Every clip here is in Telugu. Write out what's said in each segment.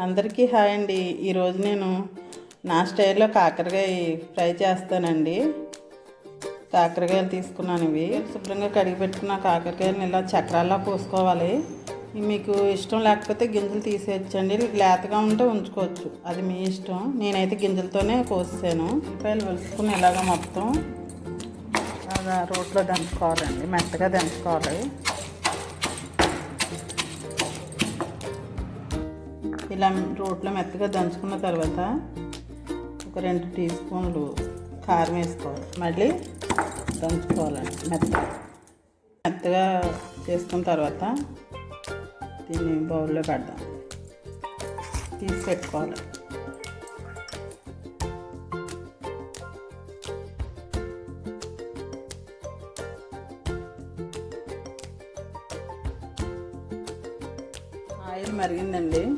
అందరికీ హాయ్ అండి. ఈరోజు నేను నా స్టైల్లో కాకరకాయ ఫ్రై చేస్తానండి. కాకరకాయలు తీసుకున్నాను ఇవి. శుభ్రంగా కడిగి పెట్టుకున్న కాకరకాయలను ఇలా చక్రాల్లో పోసుకోవాలి. మీకు ఇష్టం లేకపోతే గింజలు తీసేయచ్చండి. లేతగా ఉంటే ఉంచుకోవచ్చు. అది మీ ఇష్టం. నేనైతే గింజలతోనే కోసాను ఉల్లిపాయలు వెలుసుకుని ఇలాగ మొత్తం బాగా రోట్లో దంచుకోవాలండి. మెత్తగా దంచుకోవాలి. ఇలా రోట్లో మెత్తగా దంచుకున్న తర్వాత ఒక రెండు టీ స్పూన్లు కారం వేసుకోవాలి. మళ్ళీ దంచుకోవాలండి మెత్తగా. మెత్తగా చేసుకున్న తర్వాత దీన్ని బౌల్లో పెడదాం. తీసి పెట్టుకోవాలి. ఆయిల్ మరిగిందండి.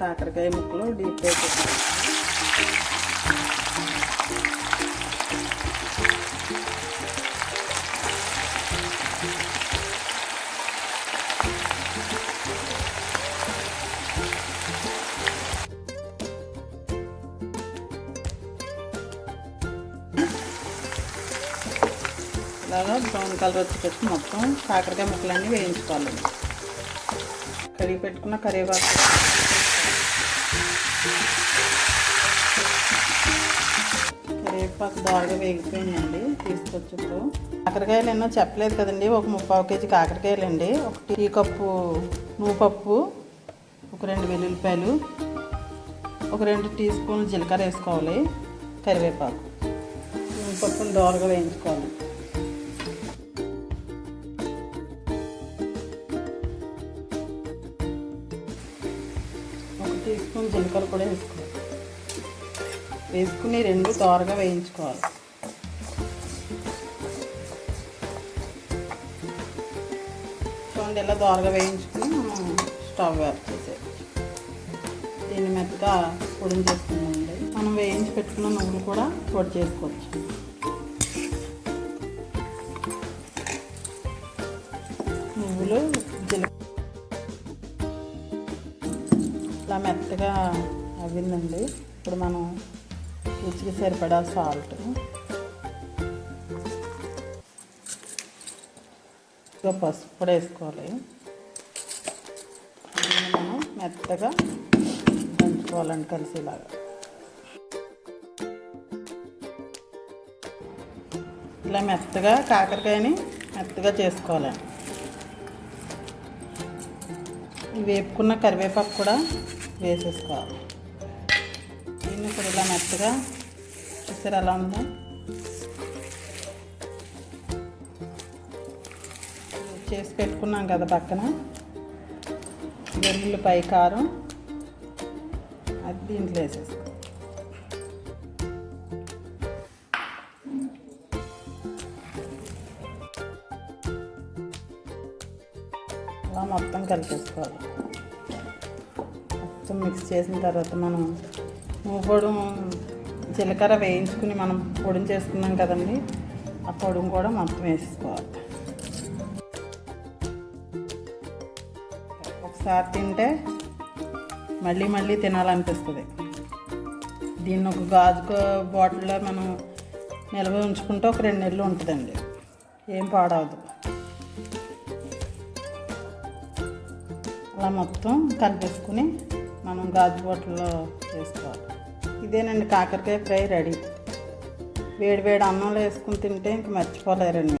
కాకరకాయ ముక్కలు డీప్ ఫ్రై చేస్తాం ఇలాగా బ్రౌన్ కలర్ వచ్చేటట్టు మొత్తం కాకరకాయ ముక్కలన్నీ వేయించుకోవాలి. కడిగి పెట్టుకున్న కరివేపాకు కరివేపాకు దారుగా వేగిపోయిందండి తీసుకొచ్చి ఇప్పుడు కాకరకాయలు ఎన్నో చెప్పలేదు కదండి. ఒక ముప్పావు కేజీ కాకరకాయలు అండి ఒక టీ కప్పు నూపప్పు ఒక రెండు వెల్లుల్లిపాయలు ఒక రెండు టీ స్పూన్లు జీలకర్ర వేసుకోవాలి కరివేపాకు. నువ్వుపప్పును దోరగా వేయించుకోవాలి. టీ స్పూన్ జీలకర్ర కూడా వేసుకోవాలి. వేసుకుని రెండు త్వరగా వేయించుకోవాలి. చూడండి ఇలా దోరగా వేయించుకుని మనం స్టవ్ ఆఫ్ చేసేది దీన్ని మెత్తగా పొడిని చేసుకుందామండి. మనం వేయించి పెట్టుకున్న నువ్వులు కూడా పొడి చేసుకోవచ్చు. నువ్వులు ఇలా మెత్తగా అవ్విందండి. ఇప్పుడు మనం రుచికి సరిపడా సాల్ట్. ఇంకా పసుపు కూడా వేసుకోవాలి. మనం మెత్తగా దంచుకోవాలండి కలిసేలాగా. ఇలా మెత్తగా కాకరకాయని మెత్తగా చేసుకోవాలండి వేపుకున్న కరివేపాకు కూడా వేసేసుకోవాలి దీన్ని కూడా ఇలా మెత్తగా చూసారు ఎలా ఉందో? చేసి పెట్టుకున్నాం కదా పక్కన. వెల్లుల్లిపై కారం. అది దీంట్లో వేసేసుకో. అలా మొత్తం కలిపేసుకోవాలి. మొత్తం మిక్స్ చేసిన తర్వాత మనం పొడి జీలకర్ర వేయించుకుని మనం పొడిని చేసుకున్నాం కదండి ఆ పొడిని కూడా మొత్తం వేసుకోవాలి. ఒకసారి తింటే మళ్ళీ మళ్ళీ తినాలనిపిస్తుంది. దీన్ని ఒక గాజు బాటిల్లో మనం నిల్వ ఉంచుకుంటే ఒక రెండు నెలలు ఉంటుందండి ఏం పాడవదు. అలా మొత్తం కలిపేసుకుని మనం గాజు బొట్టలో వేసుకోవాలి. ఇదేనండి కాకరకాయ ఫ్రై రెడీ. వేడి వేడి అన్నంలో వేసుకుని తింటే ఇంక మర్చిపోలేరండి.